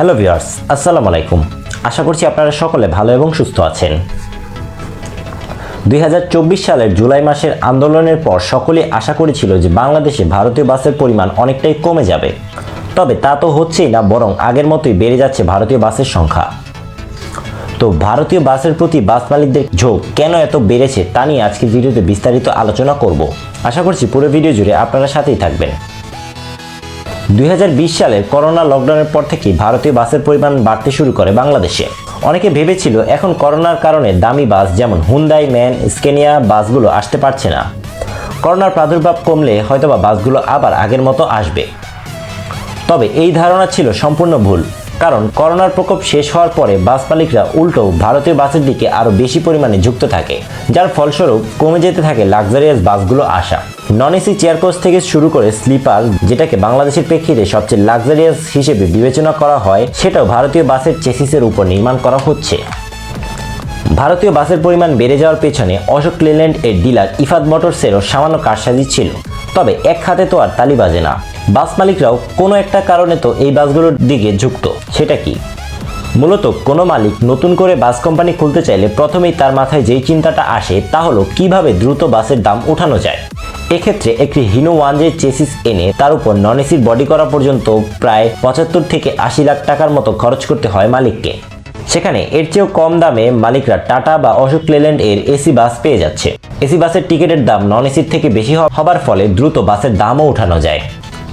Hello viewers, আসসালামু আলাইকুম। আশা করছি আপনারা সকলে ভালো এবং সুস্থ আছেন। দুই হাজার চব্বিশ সালের জুলাই মাসের আন্দোলনের পর সকলেই আশা করেছিল যে বাংলাদেশে ভারতীয় বাসের পরিমাণ অনেকটাই কমে যাবে। তবে তা তো হচ্ছেই না, বরং আগের মতোই বেড়ে যাচ্ছে ভারতীয় বাসের সংখ্যা। তো ভারতীয় বাসের প্রতি বাস মালিকদের ঝোঁক কেন এত বেড়েছে তা নিয়ে আজকের ভিডিওতে বিস্তারিত আলোচনা করব। আশা করছি পুরো ভিডিও জুড়ে আপনারা সাথেই থাকবেন। দুই হাজার বিশ সালে করোনা লকডাউনের পর থেকেই ভারতীয় বাসের পরিমাণ বাড়তে শুরু করে বাংলাদেশে। অনেকে ভেবেছিল এখন করোনার কারণে দামি বাস যেমন হুন্দাই ম্যান স্কেনিয়া বাসগুলো আসতে পারছে না। করোনার প্রাদুর্ভাব কমলে হয়তোবা বাসগুলো আবার আগের মতো আসবে। তবে এই ধারণা ছিল সম্পূর্ণ ভুল। কারণ করোনার প্রকোপ শেষ হওয়ার পরে বাস মালিকরা উল্টো ভারতীয় বাসের দিকে আরও বেশি পরিমাণে যুক্ত থাকে, যার ফলস্বরূপ কমে যেতে থাকে লাক্সারিয়াস বাসগুলো আসা। নন এসি চেয়ার কোচ থেকে শুরু করে স্লিপার যেটাকে বাংলাদেশের প্রেক্ষিতে সবচেয়ে লাক্সারিয়াস হিসেবে বিবেচনা করা হয়, সেটাও ভারতীয় বাসের চেসিসের উপর নির্মাণ করা হচ্ছে। ভারতীয় বাসের পরিমাণ বেড়ে যাওয়ার পেছনে অশোক লেল্যান্ড এর ডিলার ইফাদ মোটরসেরও সামান্য কারসাজি ছিল। তবে এক হাতে তো আর তালি বাজে না। বাস মালিকরাও কোনো একটা কারণে তো এই বাসগুলোর দিকে ঝুঁকত সেটা কি? মূলত কোনো মালিক নতুন করে বাস কোম্পানি খুলতে চাইলে প্রথমেই তার মাথায় যেই চিন্তাটা আসে তা হলো কীভাবে দ্রুত বাসের দাম উঠানো যায়। এক্ষেত্রে একটি হিনো ওয়ান ওয়ানজের চেসিস এনে তার উপর নন এসির বডি করা পর্যন্ত প্রায় পঁচাত্তর থেকে আশি লাখ টাকার মতো খরচ করতে হয় মালিককে। সেখানে এর চেয়েও কম দামে মালিকরা টাটা বা অশোক লেল্যান্ড এর এসি বাস পেয়ে যাচ্ছে। এসি বাসের টিকিটের দাম নন এসির থেকে বেশি হবার ফলে দ্রুত বাসের দামও উঠানো যায়।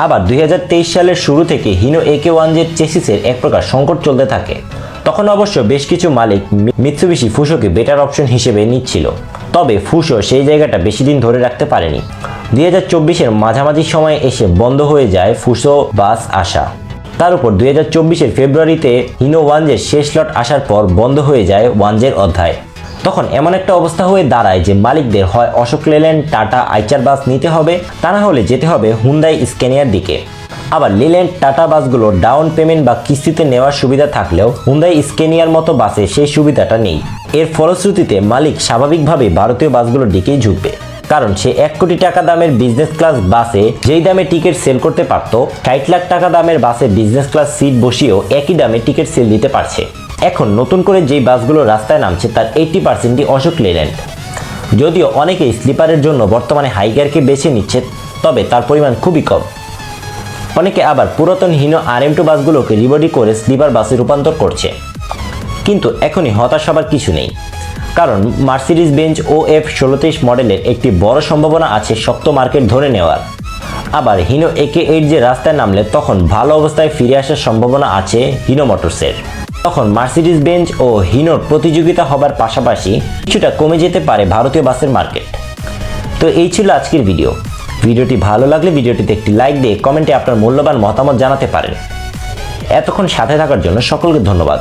আবার দুই হাজার তেইশ সালের শুরু থেকে হিনো একে ওয়ান জেড চেসিসের এক প্রকার সংকট চলতে থাকে। তখন অবশ্য বেশ কিছু মালিক মিৎসুবিশি ফুসোকে বেটার অপশন হিসেবে নিচ্ছিল। তবে ফুসো সেই জায়গাটা বেশি দিন ধরে রাখতে পারেনি। দুই হাজার চব্বিশের মাঝামাঝি সময়ে এসে বন্ধ হয়ে যায় ফুসো বাস আসা তার উপর দুই হাজার চব্বিশের ফেব্রুয়ারিতে হিনো ওয়ানজের শেষ লট আসার পর বন্ধ হয়ে যায় ওয়ানজের অধ্যায়। তখন এমন একটা অবস্থা হয়ে দাঁড়ায় যে মালিকদের হয় অশোক লেল্যান্ড, টাটা, আইচার বাস নিতে হবে, তা না হলে যেতে হবে হুন্দাই স্ক্যানিয়ার দিকে। আবার লিল্যান্ড, টাটা বাসগুলো ডাউন পেমেন্ট বা কিস্তিতে নেওয়ার সুবিধা থাকলেও হুন্দাই স্কেনিয়ার মতো বাসে সেই সুবিধাটা নেই। এর ফলশ্রুতিতে মালিক স্বাভাবিকভাবে ভারতীয় বাসগুলোর দিকেই ঝুঁকবে। কারণ সে এক কোটি টাকা দামের বিজনেস ক্লাস বাসে যেই দামে টিকিট সেল করতে পারত, ষাট লাখ টাকা দামের বাসে বিজনেস ক্লাস সিট বসিয়েও একই দামে টিকিট সেল দিতে পারছে। এখন নতুন করে যেই বাসগুলো রাস্তায় নামছে, তার এইটি পার্সেন্টই অশোক লেল্যান্ড। যদিও অনেকেই স্লিপারের জন্য বর্তমানে হাইগারকে বেছে নিচ্ছে, তবে তার পরিমাণ খুবই কম। অনেকে আবার পুরাতন হিনো আর এম টু বাসগুলোকে রিবডি করে স্লিপার বাসে রূপান্তর করছে। কিন্তু এখনই হতাশ হবার কিছু নেই। কারণ মার্সিডিজ বেঞ্চ ও এফ ষোলো তেইশ মডেলের একটি বড় সম্ভাবনা আছে শক্ত মার্কেট ধরে নেওয়ার। আবার হিনো একে এইট যে রাস্তায় নামলে তখন ভালো অবস্থায় ফিরে আসার সম্ভাবনা আছে হিনো মোটরসের। তখন মার্সিডিস বেঞ্চ ও হিনোর প্রতিযোগিতা হবার পাশাপাশি কিছুটা কমে যেতে পারে ভারতীয় বাসের মার্কেট। তো এই ছিল আজকের ভিডিও। ভিডিওটি ভালো লাগলে ভিডিওটিতে একটি লাইক দিয়ে কমেন্টে আপনার মূল্যবান মতামত জানাতে পারেন। এতক্ষণ সাথে থাকার জন্য সকলকে ধন্যবাদ।